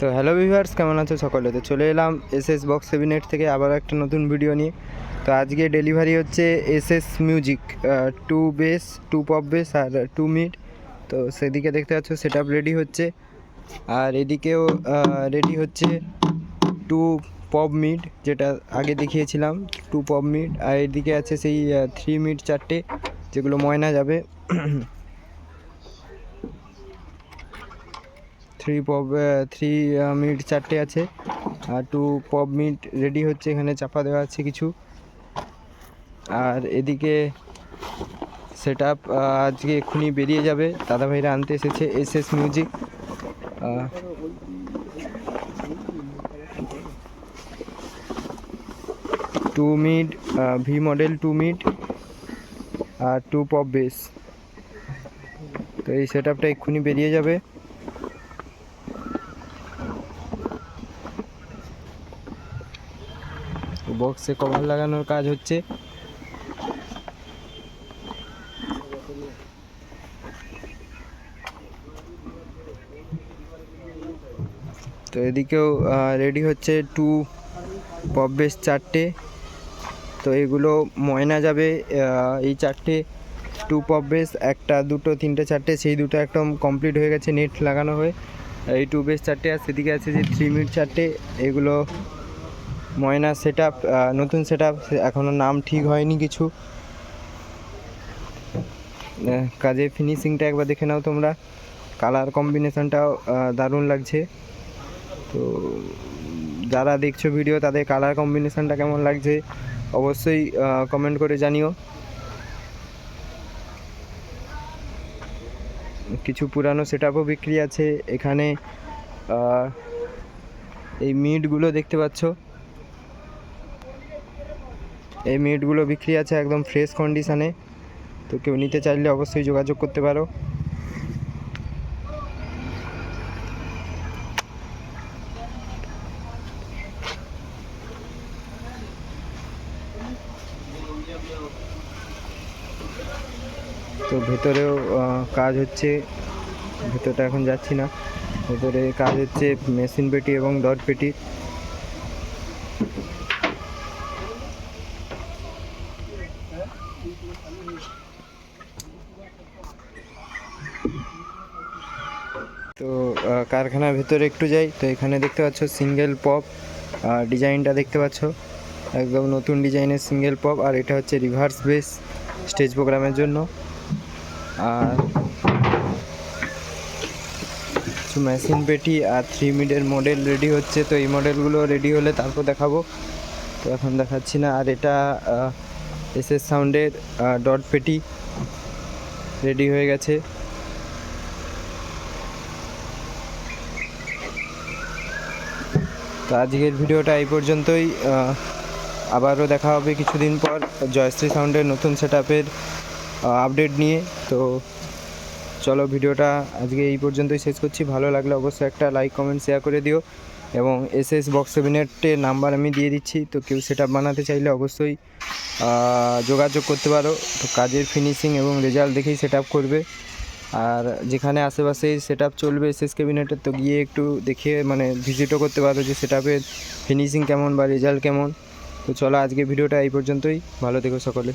তো hello viewers কেমন আছো সকলে? তো চলে এলাম S S box seven eight থেকে আবার একটা নতুন ভিডিও নিয়ে। তো আজকে ডেলিভারি হচ্ছে S S music two bass, two pop bass আর টু মিড। তো সেদিকে দেখতে পাচ্ছ সেট রেডি হচ্ছে। আর এদিকেও রেডি হচ্ছে টু পপ মিড, যেটা আগে দেখিয়েছিলাম, টু পপ মিড। আর এদিকে আছে সেই থ্রি মিড চারটে, যেগুলো ময়না যাবে। থ্রি পপ থ্রি মিনিট চারটে আছে। আর টু পপ মিনিট রেডি হচ্ছে, এখানে চাপা দেওয়া আছে কিছু। আর এদিকে সেট আপ আজকে এক্ষুনি বেরিয়ে যাবে। দাদাভাইরা আনতে এসেছে S S music two mid V model two mid আর টু পপ বেস তো এই সেট আপটা এক্ষুনি বেরিয়ে যাবে। বক্সে কভার লাগানোর কাজ হচ্ছে। তো এদিকেও রেডি হচ্ছে টু পপবেস চারটে। তো এগুলো ময়না যাবে এই চারটে টু পপ বেস, একটা, দুটো, তিনটে, চারটে, সেই দুটো একদম কমপ্লিট হয়ে গেছে, নেট লাগানো হয়ে। এই টু বেস চারটে আর সেদিকে আছে যে থ্রি মিনিট চারটে, এগুলো ময়না সেট নতুন সেট এখনও নাম ঠিক হয়নি কিছু। কাজের ফিনিশিংটা একবার দেখে নাও তোমরা। কালার কম্বিনেশনটাও দারুণ লাগছে। তো যারা দেখছ ভিডিও তাদের কালার কম্বিনেশনটা কেমন লাগছে, অবশ্যই কমেন্ট করে জানিও। কিছু পুরানো সেট বিক্রি আছে এখানে। এই মিটগুলো দেখতে পাচ্ছ। এই মিটগুলো বিক্রি আছে একদম ফ্রেশ কন্ডিশনে তো কেউ নিতে চাইলে অবশ্যই যোগাযোগ করতে পারো। তো ভেতরেও কাজ হচ্ছে। ভেতরটা এখন যাচ্ছি না। ভেতরে কাজ হচ্ছে মেশিন পেটি এবং ডট পেটি তো কারখানার ভেতরে একটু যাই। তো এখানে দেখতে পাচ্ছ সিঙ্গেল পপ ডিজাইনটা দেখতে পাচ্ছ। একদম নতুন ডিজাইনের সিঙ্গেল পপ আর এটা হচ্ছে রিভার্স বেস স্টেজ প্রোগ্রামের জন্য। আর কিছু মেশিন পেটি আর থ্রি মিডের মডেল রেডি হচ্ছে। তো এই মডেলগুলো রেডি হলে তারপর দেখাবো। তো এখন দেখাচ্ছি না। আর এটা এস এস সাউন্ডের ডট পেটি রেডি হয়ে গেছে। তো আজকের ভিডিওটা এই পর্যন্তই। আবারও দেখা হবে কিছুদিন পর জয়শ্রী সাউন্ডের নতুন সেট আপডেট নিয়ে। তো চলো ভিডিওটা আজকে এই পর্যন্তই শেষ করছি। ভালো লাগলে অবশ্যই একটা লাইক, কমেন্ট, শেয়ার করে দিও এবং এস এস বক্স সেভেনেটের নাম্বার আমি দিয়ে দিচ্ছি। তো কেউ সেট বানাতে চাইলে অবশ্যই যোগাযোগ করতে পারো। তো কাজের ফিনিশিং এবং রেজাল্ট দেখেই সেট করবে। আর যেখানে আশেপাশে সেট আপ চলবে এসএস এস ক্যাবিনেটের তো গিয়ে একটু দেখে মানে ভিজিটও করতে পারো যে সেট ফিনিশিং কেমন বা রেজাল্ট কেমন। তো চলো আজকে ভিডিওটা এই পর্যন্তই। ভালো থেকো সকলে।